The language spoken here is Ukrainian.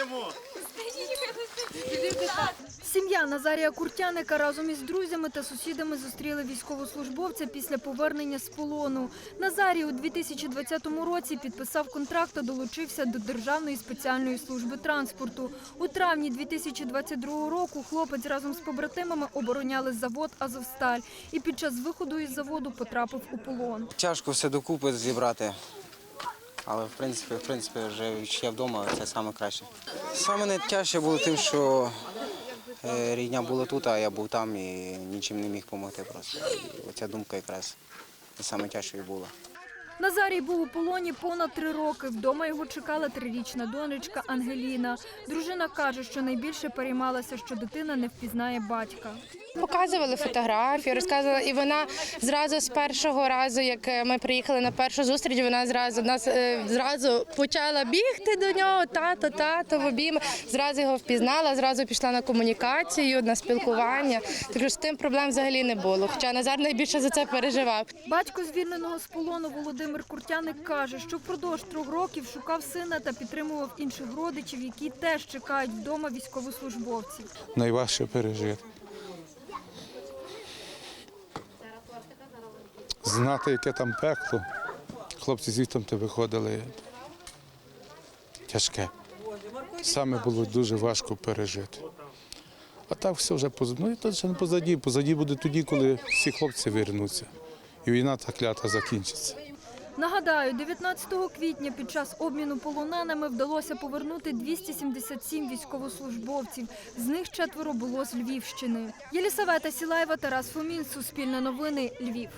йому. Сім'я Назарія Куртяника разом із друзями та сусідами зустріли військовослужбовця після повернення з полону. Назарій у 2020 році підписав контракт та долучився до Державної спеціальної служби транспорту. У травні 2022 року хлопець разом з побратимами обороняли завод Азовсталь і під час виходу із заводу потрапив у полон. Тяжко все докупи зібрати. Але в принципі, в принципі, вже відчуття вдома це найкраще. Саме найтяжче було тим, що е, рідня була тут, а я був там і нічим не міг допомогти просто. Оця думка якраз найтяжчою була. Назарій був у полоні понад три роки. Вдома його чекала трирічна донечка Ангеліна. Дружина каже, що найбільше переймалася, що дитина не впізнає батька. Показували фотографії, розказували, і вона зразу з першого разу, як е, ми приїхали на першу зустріч, вона зразу нас е, зразу почала бігти до нього, тато, тато, в обійми. Зразу його впізнала, зразу пішла на комунікацію, на спілкування. Так що з тим проблем взагалі не було. Хоча Назар найбільше за це переживав. Батько звільненого з полону Володимир Куртяник каже, що впродовж трьох років шукав сина та підтримував інших родичів, які теж чекають вдома військовослужбовців. найважче пережити. Знати, яке там пекло. Хлопці звідти виходили. Тяжке. Саме було дуже важко пережити. А так все вже позаді. Ну і то ще не позаді. Позаді буде тоді, коли всі хлопці вернуться. І війна та клята закінчиться. Нагадаю, 19 квітня під час обміну полоненими вдалося повернути 277 військовослужбовців. З них четверо було з Львівщини. Єлісавета Сілаєва, Тарас Фомін, Суспільне новини, Львів.